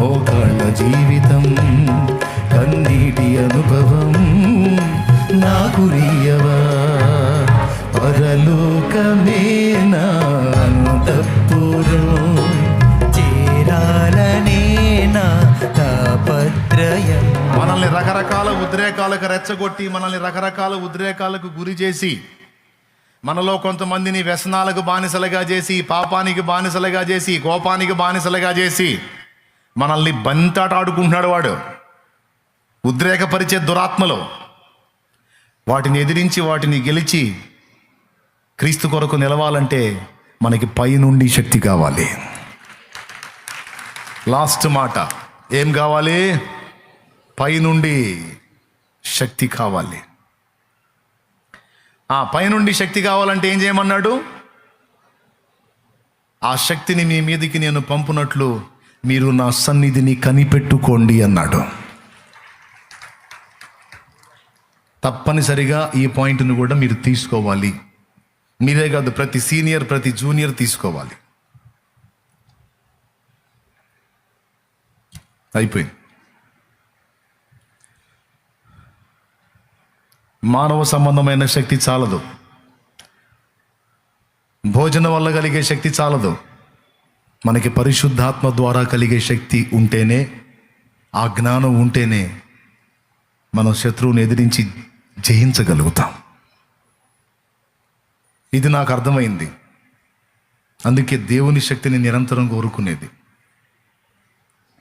మోకాళ్ళ జీవితం కన్నీటి అనుభవం నాకు పరలోకమే నా అంతఃపురం చేరాలనే నా తాపత్రయం. మనల్ని రకరకాల ఉద్రేకాలకు రెచ్చగొట్టి మనల్ని రకరకాల ఉద్రేకాలకు గురి చేసి మనలో కొంతమందిని వ్యసనాలకు బానిసలుగా చేసి పాపానికి బానిసలుగా చేసి కోపానికి బానిసలుగా చేసి మనల్ని బంతాట ఆడుకుంటున్నాడు వాడు. ఉద్రేకపరిచే దురాత్మలు. వాటిని ఎదిరించి వాటిని గెలిచి క్రీస్తు కొరకు నిలవాలంటే మనకి పైనుండి శక్తి కావాలి. లాస్ట్ మాట. ఏం కావాలి? పైనుండి శక్తి కావాలి. ఆ పైనుండి శక్తి కావాలంటే ఏం చేయమన్నాడు? ఆ శక్తిని మీ మీదికి నేను పంపునట్లు మీరు నా సన్నిధిని కనిపెట్టుకోండి అన్నాడు. తప్పనిసరిగా ఈ పాయింట్ను కూడా మీరు తీసుకోవాలి. మీరే కాదు ప్రతి సీనియర్ ప్రతి జూనియర్ తీసుకోవాలి. అయిపోయింది. మానవ సంబంధమైన శక్తి చాలదు. భోజనం వల్ల కలిగే శక్తి చాలదు. మనకి పరిశుద్ధాత్మ ద్వారా కలిగే శక్తి ఉంటేనే ఆ జ్ఞానం ఉంటేనే మనం శత్రువుని ఎదిరించి జయించగలుగుతాం. ఇది నాకు అర్థమైంది. అందుకే దేవుని శక్తిని నిరంతరం కోరుకునేది.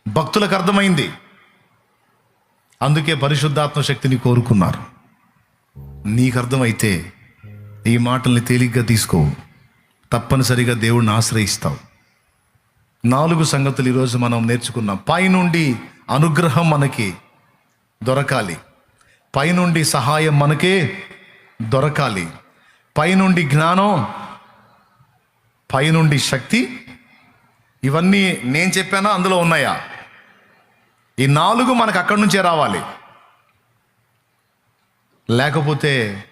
భక్తులకు అర్థమైంది. అందుకే పరిశుద్ధాత్మ శక్తిని కోరుకున్నారు. నీకు అర్థమైతే ఈ మాటల్ని తేలిగ్గా తీసుకో. తప్పనిసరిగా దేవుణ్ణి ఆశ్రయిస్తావు. నాలుగు సంగతులు ఈరోజు మనం నేర్చుకున్నాం. పైనుండి అనుగ్రహం మనకి దొరకాలి. పైనుండి సహాయం మనకే దొరకాలి. పైనుండి జ్ఞానం పైనుండి శక్తి ఇవన్నీ నేను చెప్పానా? అందులో ఉన్నాయా? ఈ నాలుగు మనకు అక్కడి నుంచే రావాలి. లేకపోతే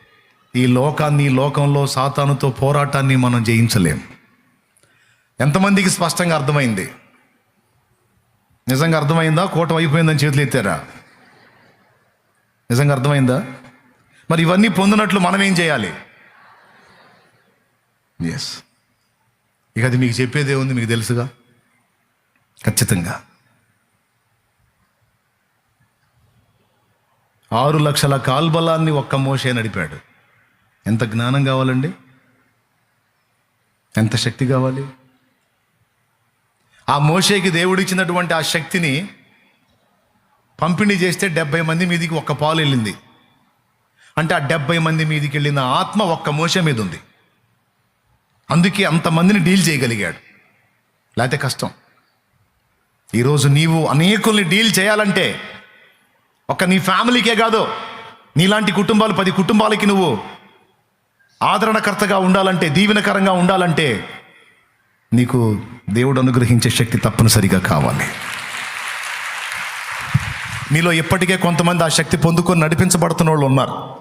ఈ లోకాన్ని లోకంలో సాతానుతో పోరాటాన్ని మనం జయించలేం. ఎంతమందికి స్పష్టంగా అర్థమైంది? నిజంగా అర్థమైందా? కోటం అయిపోయిందని చేతులు ఎత్తారా? నిజంగా అర్థమైందా? మరి ఇవన్నీ పొందినట్లు మనం ఏం చేయాలి? ఎస్ ఇక అది మీకు చెప్పేదే ఉంది మీకు తెలుసుగా? ఖచ్చితంగా. ఆరు లక్షల కాల్బలాన్ని ఒక్క మోసే నడిపాడు. ఎంత జ్ఞానం కావాలండి? ఎంత శక్తి కావాలి? ఆ మోషేకి దేవుడిచ్చినటువంటి ఆ శక్తిని పంపిణీ చేస్తే డెబ్బై మంది మీదికి ఒక్క పాలు వెళ్ళింది. అంటే ఆ డెబ్బై మంది మీదికి వెళ్ళిన ఆత్మ ఒక్క మోస మీద ఉంది. అందుకే అంతమందిని డీల్ చేయగలిగాడు. లేకపోతే కష్టం. ఈరోజు నీవు అనేకుల్ని డీల్ చేయాలంటే ఒక నీ ఫ్యామిలీకే కాదు నీలాంటి కుటుంబాలు పది కుటుంబాలకి నువ్వు ఆదరణకర్తగా ఉండాలంటే దీవెనకరంగా ఉండాలంటే నీకు దేవుడు అనుగ్రహించే శక్తి తప్పనిసరిగా కావాలి. మీలో ఇప్పటికే కొంతమంది ఆ శక్తి పొందుకొని నడిపించబడుతున్న వాళ్ళు ఉన్నారు.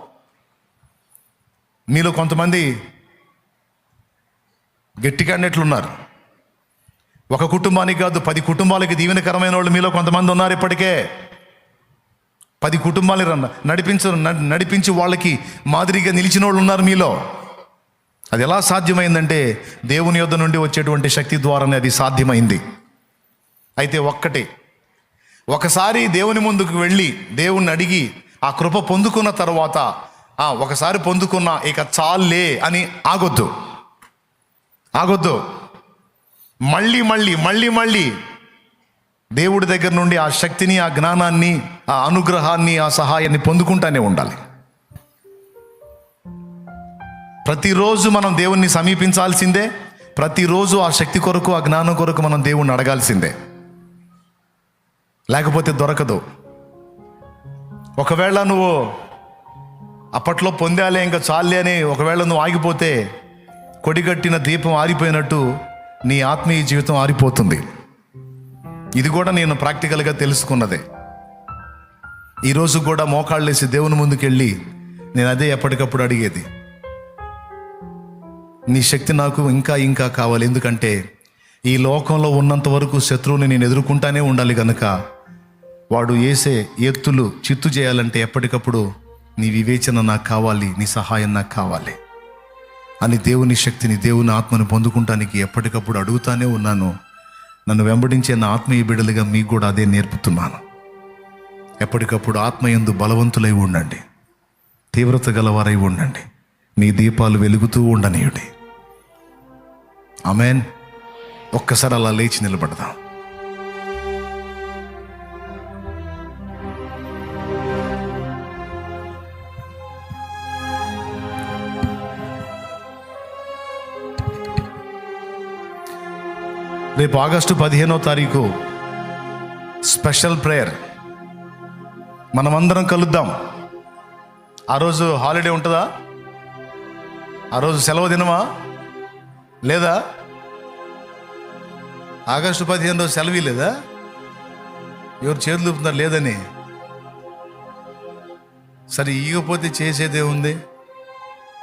మీలో కొంతమంది గట్టిగా అన్నట్లున్నారు ఒక కుటుంబానికి కాదు పది కుటుంబాలకి దీవెనకరమైన వాళ్ళు మీలో కొంతమంది ఉన్నారు ఇప్పటికే. పది కుటుంబాలు రన్న నడిపించ నడిపించి వాళ్ళకి మాదిరిగా నిలిచిన వాళ్ళు ఉన్నారు మీలో. అది ఎలా సాధ్యమైందంటే దేవుని యొద్ద నుండి వచ్చేటువంటి శక్తి ద్వారానే అది సాధ్యమైంది. అయితే ఒక్కటే ఒకసారి దేవుని ముందుకు వెళ్ళి దేవుణ్ణి అడిగి ఆ కృప పొందుకున్న తర్వాత ఒకసారి పొందుకున్న ఇక చాలే అని ఆగొద్దు. ఆగొద్దు. మళ్ళీ మళ్ళీ మళ్ళీ మళ్ళీ దేవుడి దగ్గర నుండి ఆ శక్తిని ఆ జ్ఞానాన్ని ఆ అనుగ్రహాన్ని ఆ సహాయాన్ని పొందుకుంటానే ఉండాలి. ప్రతిరోజు మనం దేవుణ్ణి సమీపించాల్సిందే ప్రతిరోజు ఆ శక్తి కొరకు ఆ జ్ఞానం కొరకు మనం దేవుణ్ణి అడగాల్సిందే. లేకపోతే దొరకదు. ఒకవేళ నువ్వు అప్పట్లో పొందాలే ఇంకా చాలే అని ఒకవేళ నువ్వు ఆగిపోతే కొడిగట్టిన దీపం ఆరిపోయినట్టు నీ ఆత్మీయ జీవితం ఆరిపోతుంది. ఇది కూడా నేను ప్రాక్టికల్గా తెలుసుకున్నదే. ఈరోజు కూడా మోకాళ్ళేసి దేవుని ముందుకెళ్ళి నేను అదే ఎప్పటికప్పుడు అడిగేది. నీ శక్తి నాకు ఇంకా ఇంకా కావాలి. ఎందుకంటే ఈ లోకంలో ఉన్నంత వరకు శత్రువుని నేను ఎదుర్కొంటానే ఉండాలి కనుక వాడు వేసే ఎత్తులు చిత్తు చేయాలంటే ఎప్పటికప్పుడు నీ వివేచన నాకు కావాలి నీ సహాయం నాకు కావాలి అని దేవుని శక్తిని దేవుని ఆత్మను పొందుకుంటానికి ఎప్పటికప్పుడు అడుగుతానే ఉన్నాను. నన్ను వెంబడించే నా ఆత్మీయ బిడ్డలుగా మీకు కూడా అదే నేర్పుతున్నాను. ఎప్పటికప్పుడు ఆత్మయందు బలవంతులై ఉండండి. తీవ్రత గలవారై ఉండండి. మీ దీపాలు వెలుగుతూ ఉండనీయుడి. ఆమెన్. ఒక్కసారి అలా లేచి నిలబడదాం. రేపు ఆగస్టు పదిహేనో తారీఖు స్పెషల్ ప్రేయర్. మనమందరం కలుద్దాం. ఆ రోజు హాలిడే ఉంటుందా? ఆ రోజు సెలవు దినమా? లేదా ఆగస్టు పదిహేను రోజు సెలవు లేదా ఎవరు చేతులు ఊపుతున్నారు లేదని? సరే ఇవ్వకపోతే చేసేదే ఉంది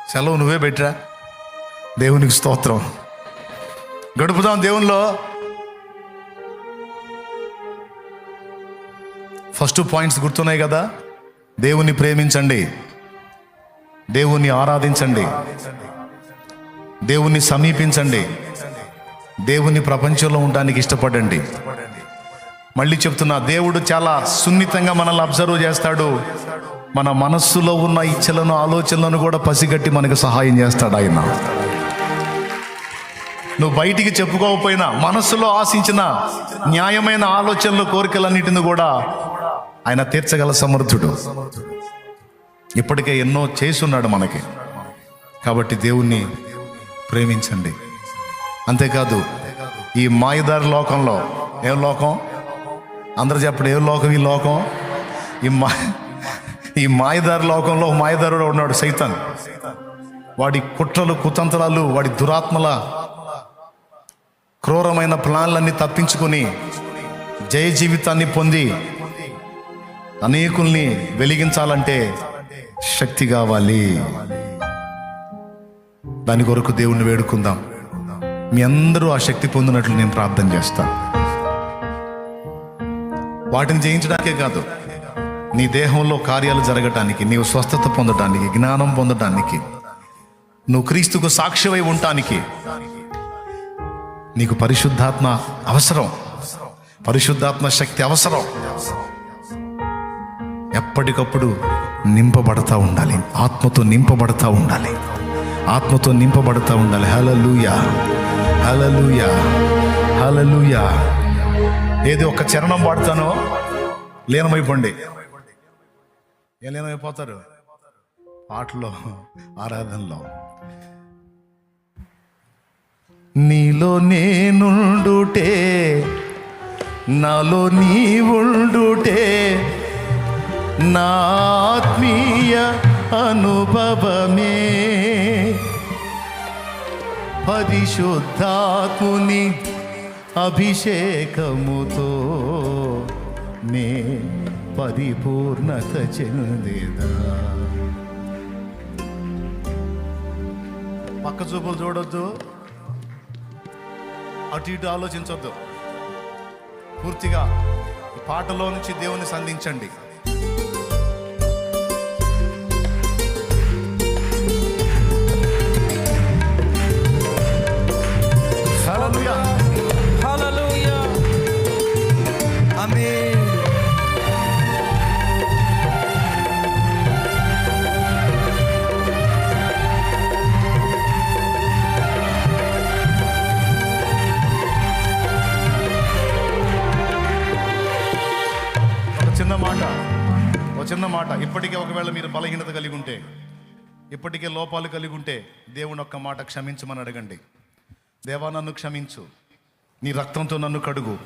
సెలవు నువ్వే పెట్టరా? దేవునికి స్తోత్రం. గడుపుదాం దేవునిలో ఫస్ట్ పాయింట్స్ గుర్తున్నాయి కదా? దేవుని ప్రేమించండి. దేవుణ్ణి ఆరాధించండి. దేవుణ్ణి సమీపించండి. దేవుని ప్రపంచంలో ఉండడానికి ఇష్టపడండి. మళ్ళీ చెప్తున్నా దేవుడు చాలా సున్నితంగా మనల్ని అబ్జర్వ్ చేస్తాడు. మన మనస్సులో ఉన్న ఇచ్చలను ఆలోచనలను కూడా పసిగట్టి మనకు సహాయం చేస్తాడు ఆయన. నువ్వు బయటికి చెప్పుకోకపోయినా మనస్సులో ఆశించిన న్యాయమైన ఆలోచనలు కోరికలన్నిటిని కూడా ఆయన తీర్చగల సమర్థుడు. ఇప్పటికే ఎన్నో చేసున్నాడు మనకి. కాబట్టి దేవుణ్ణి ప్రేమించండి. అంతేకాదు ఈ మాయదారి లోకంలో ఏం లోకం? అందరు చెప్పండి ఏం లోకం ఈ లోకం? ఈ మా ఈ మాయదారి లోకంలో మాయదారుడు ఉన్నాడు సైతాన్. వాడి కుట్రలు కుతంత్రాలు వాడి దురాత్మల క్రూరమైన ప్లాన్లన్నీ తప్పించుకొని జయ జీవితాన్ని పొంది అనేకుల్ని వెలిగించాలంటే శక్తి కావాలి. దాని కొరకు దేవుణ్ణి వేడుకుందాం. మీ అందరూ ఆ శక్తి పొందినట్లు నేను ప్రార్థన చేస్తాను వాటిని జయించడానికే కాదు నీ దేహంలో కార్యాలు జరగటానికి నీవు స్వస్థత పొందటానికి జ్ఞానం పొందటానికి నువ్వు క్రీస్తుకు సాక్ష్యమై ఉండటానికి నీకు పరిశుద్ధాత్మ అవసరం. పరిశుద్ధాత్మ శక్తి అవసరం. ఎప్పటికప్పుడు నింపబడతా ఉండాలి. ఆత్మతో నింపబడతా ఉండాలి. ఆత్మతో నింపబడతా ఉండాలి. హలో లూయా హలలుయా హలలుయా ఏది ఒక చరణం పాడతానో లీనమైపోండి. ఏ లీనమైపోతారు? పాటలో ఆరాధనలో. నీలో నేనుండుటే నాలో నీ ఉండుటే నా ఆత్మీయ అనుభవమే. పరిశుద్ధాకుని అభిషేకముతో నే పరిపూర్ణత చెందేదా. పక్క చూపులు చూడొద్దు. అటు ఇటు ఆలోచించొద్దు. పూర్తిగా పాటలో నుంచి దేవుని సంధించండి. ఒక చిన్న మాట. ఇప్పటికే ఒకవేళ మీరు బలహీనత కలిగి ఉంటే ఇప్పటికే లోపాలు కలిగి ఉంటే దేవుని ఒక్క మాట క్షమించమని అడగండి. దేవా నన్ను క్షమించు. నీ రక్తంతో నన్ను కడుగు.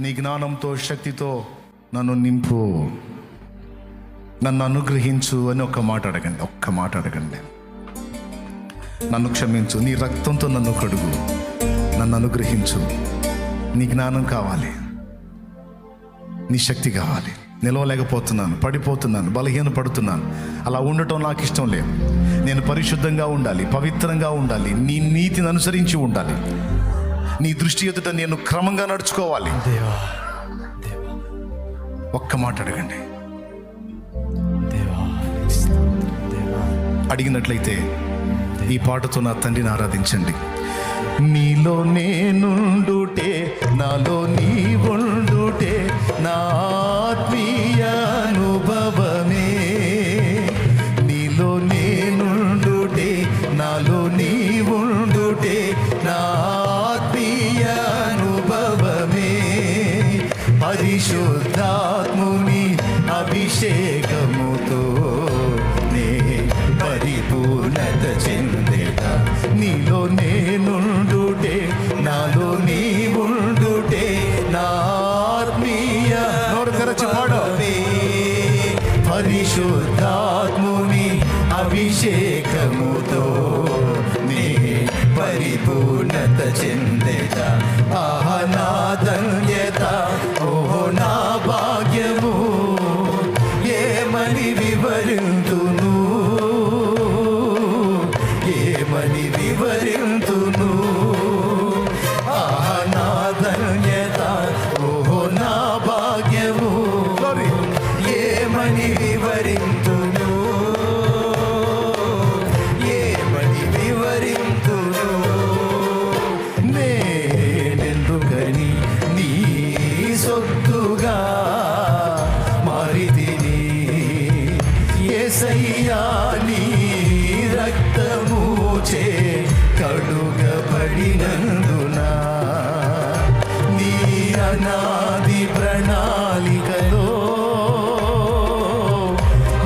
నీ జ్ఞానంతో శక్తితో నన్ను నింపు. నన్ను అనుగ్రహించు అని ఒక్క మాట అడగండి. ఒక్క మాట అడగండి. నన్ను క్షమించు. నీ రక్తంతో నన్ను కడుగు. నన్ను అనుగ్రహించు. నీ జ్ఞానం కావాలి. నీ శక్తి కావాలి. నిలవలేకపోతున్నాను పడిపోతున్నాను బలహీన పడుతున్నాను అలా ఉండటం నాకు ఇష్టం లేదు. నేను పరిశుద్ధంగా ఉండాలి పవిత్రంగా ఉండాలి నీ నీతిని అనుసరించి ఉండాలి. నీ దృష్టి ఎదుట నేను క్రమంగా నడుచుకోవాలి. దేవా ఒక్క మాట అడగండి. అడిగినట్లయితే ఈ పాటతో నా తండ్రిని ఆరాధించండి. నీలో నేనుండుటే నాలో నీవుండుటే నా ఆత్మీ ముని అభిషేకముతో నే పరిపూర్ణత చెందేట నీలో నేను నాలో నీ నాత్మీయ పరిశుద్ధాత్ముని అభిషేకముతో నీ పరిపూర్ణత చెందేట ఆహా. వివరింతును. బాలికలో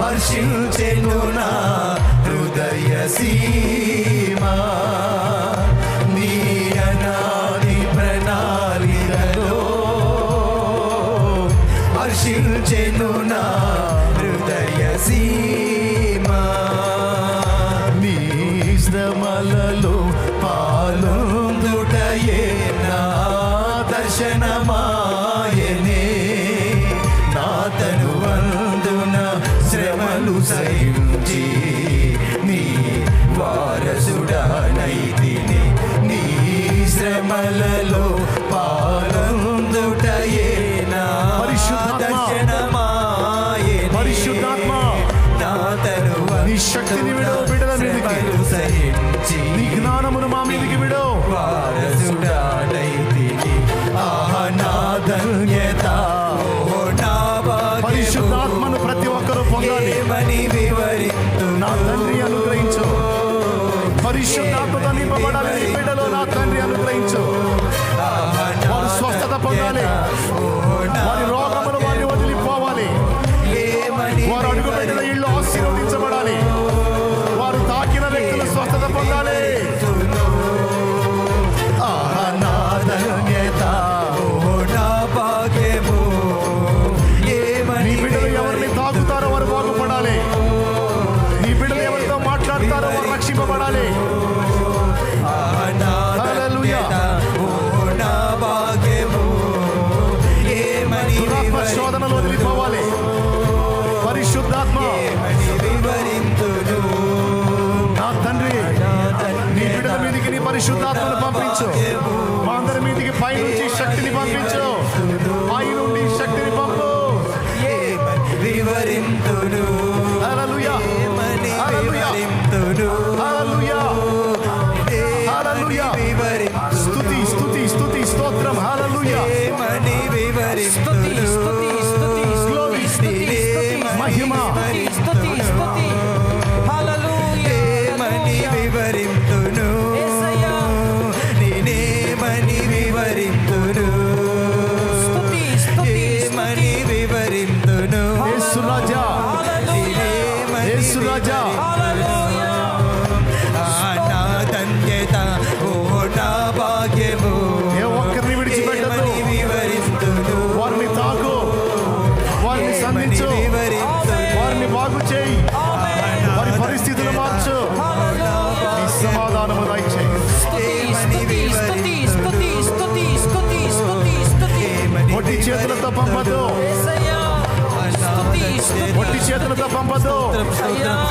హర్షించెను నా హృదయసీ. మహిమలలో పరిశుద్ధాత్మ. నీ శక్తిని విడో బిడల మీదకి. నీ జ్ఞానమును మా మీదకి విడో. పరిశుద్ధాత్మను పంపించు మా అందరి మీదికి పైనుంచి శక్తిని పంపించు Verder besloten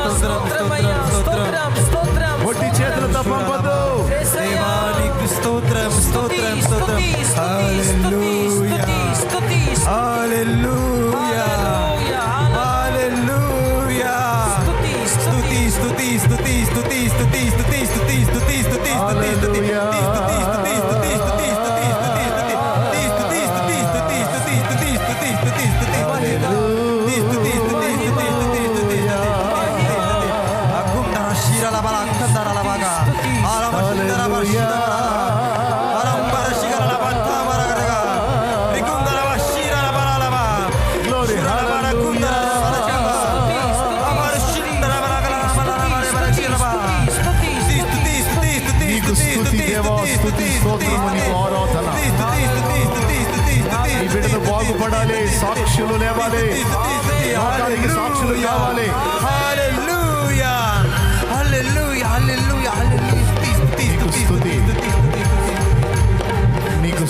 సాక్షులు లేవాలి. లోకానికి సాక్షులు కావాలి. నీకు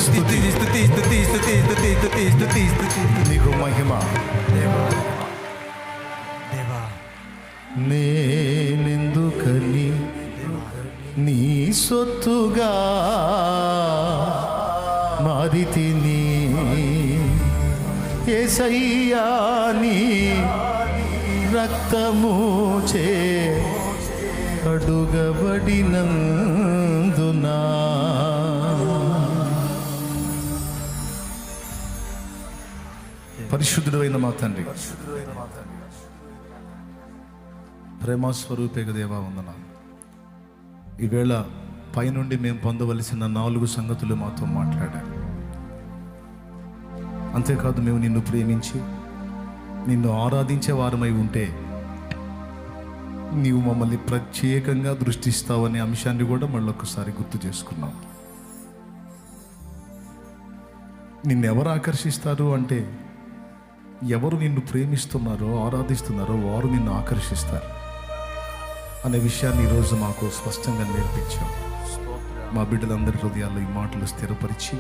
నీకు మహిమ. దేవా నేనెందుకని? నీ సొత్తుగా మారి తిని ఏసయ్యా నీ రక్తము చే అడుగబడినందునా పరిశుద్ధుడైన మా తండ్రి. ప్రేమ స్వరూపేక దేవా వందన ఈవేళ పైనుండి మేము పొందవలసిన నాలుగు సంగతులు మాతో మాట్లాడారు. అంతేకాదు మేము నిన్ను ప్రేమించి నిన్ను ఆరాధించే వారమై ఉంటే నీవు మమ్మల్ని ప్రత్యేకంగా దృష్టిస్తావనే అంశాన్ని కూడా మళ్ళొకసారి గుర్తు చేసుకున్నాం. నిన్నెవరు ఆకర్షిస్తారు అంటే ఎవరు నిన్ను ప్రేమిస్తున్నారో ఆరాధిస్తున్నారో వారు నిన్ను ఆకర్షిస్తారు అనే విషయాన్ని ఈరోజు మాకు స్పష్టంగా నేర్పించాం. మా బిడ్డలందరి హృదయాల్లో ఈ మాటలు స్థిరపరిచి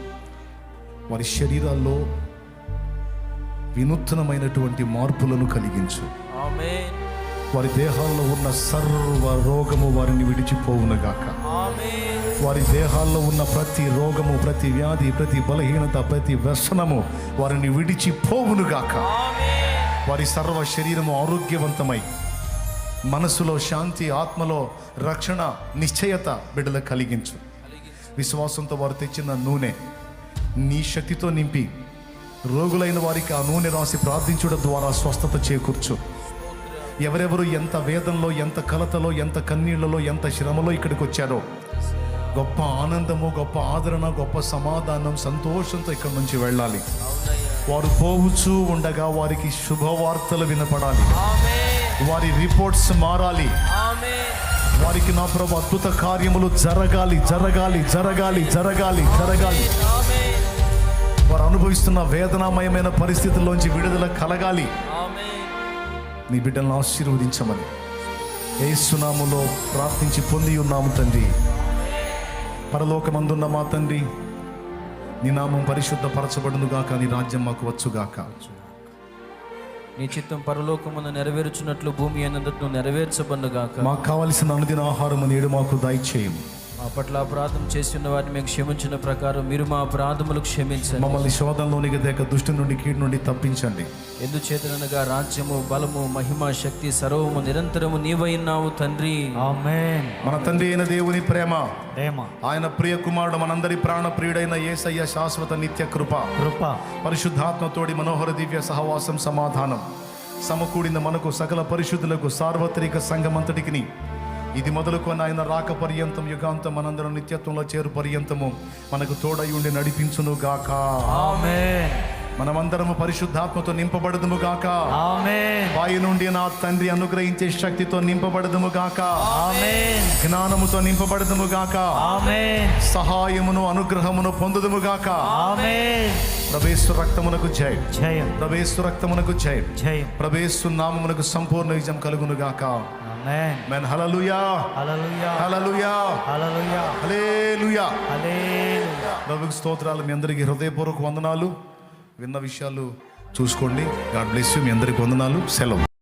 వారి శరీరాల్లో వినూత్నమైనటువంటి మార్పులను కలిగించు. వారి దేహాల్లో ఉన్న సర్వ రోగము వారిని విడిచిపోవునుగాక. వారి దేహాల్లో ఉన్న ప్రతి రోగము ప్రతి వ్యాధి ప్రతి బలహీనత ప్రతి వ్యసనము వారిని విడిచిపోవునుగాక. వారి సర్వ శరీరము ఆరోగ్యవంతమై మనసులో శాంతి ఆత్మలో రక్షణ నిశ్చయత బిడ్డలకు కలిగించు. విశ్వాసంతో వారు తెచ్చిన నూనె నీ శక్తితో నింపి రోగులైన వారికి ఆ నూనె రాసి ప్రార్థించడం ద్వారా స్వస్థత చేకూర్చు. ఎవరెవరు ఎంత వేదంలో ఎంత కలతలో ఎంత కన్నీళ్ళలో ఎంత శ్రమలో ఇక్కడికి వచ్చారో. గొప్ప ఆనందము గొప్ప ఆదరణ గొప్ప సమాధానం సంతోషంతో ఇక్కడి నుంచి వెళ్ళాలి. వారు పోవచ్చు ఉండగా వారికి శుభవార్తలు వినపడాలి. వారి రిపోర్ట్స్ మారాలి. వారికి నా ప్రభు అద్భుత కార్యములు జరగాలి జరగాలి జరగాలి జరగాలి జరగాలి. వారు అనుభవిస్తున్న వేదనామయమైన పరిస్థితుల్లోంచి విడుదల కలగాలి. నీ బిడ్డలను ఆశీర్వదించమని. ఏసునాములో ప్రార్థించి పొంది ఉన్నాము తండ్రి. పరలోకమందున్న మా తండ్రి నీ నామం పరిశుద్ధపరచబడును గాక నీ రాజ్యం మాకు వచ్చుగాక నీ చిత్తం పరలోకమున నెరవేర్చున్నట్లు భూమి అన్నదట్టు నెరవేర్చబడుగాక మాకు కావలసిన అనుదిన ఆహారము నేడు మాకు దయచేయము. మా పట్ల అపరాధం చేసి ఉన్న వారిని మేము క్షమించిన ప్రకారం మీరు మా అపరాధములు క్షమించండి. మమ్మల్ని శోధంలోనికి దేక దుష్టి నుండి కీడు నుండి తప్పించండి. ఎందుచేతనగా రాజ్యము బలము మహిమ శక్తి సర్వము నిరంతరము నీవైనావు తండ్రి. ఆమేన్. మన తండ్రి అయిన దేవుని ప్రేమ ప్రేమ. ఆయన ప్రియ కుమారుడు మనందరి ప్రాణ ప్రియుడైన ఏసయ్య శాశ్వత నిత్య కృప కృప. పరిశుద్ధాత్మతోడి మనోహర దివ్య సహవాసం సమాధానం. సమకూడిన మనకు సకల పరిశుద్ధులకు సార్వత్రిక సంఘమంతటికి ఇది మొదలుకొని ఆయన రాక పర్యంతం యుగాంతం మనందరం నిత్యత్వంలో చేరు పర్యంతము. మనకు తోడై ఉండి నడిపించును గాక ఆమె మనమందరము పరిశుద్ధాత్మతో నింపబడదుము గాక. వాయు నుండి నా తండ్రి అనుగ్రహించే శక్తితో నింపబడదుము గాక. జ్ఞానముతో నింపబడదుము గాక. సహాయమును అనుగ్రహమును పొందుదుము గాక. ప్రభేశ్వర రక్తమునకు జై జయం. ప్రభేశ్వర రక్తమునకు జై జయం. ప్రభేశ్వర నామమునకు సంపూర్ణ విజయం కలుగును గాక. హలలుయా హల్లెలూయా హలేలుయా హల్లెలూయా ప్రభుకి స్తోత్రాలు మీ అందరికీ హృదయపూర్వక వందనాలు. విన్న విషయాలు చూసుకోండి. God bless you. మీ అందరికి వందనాలు. సెలవు.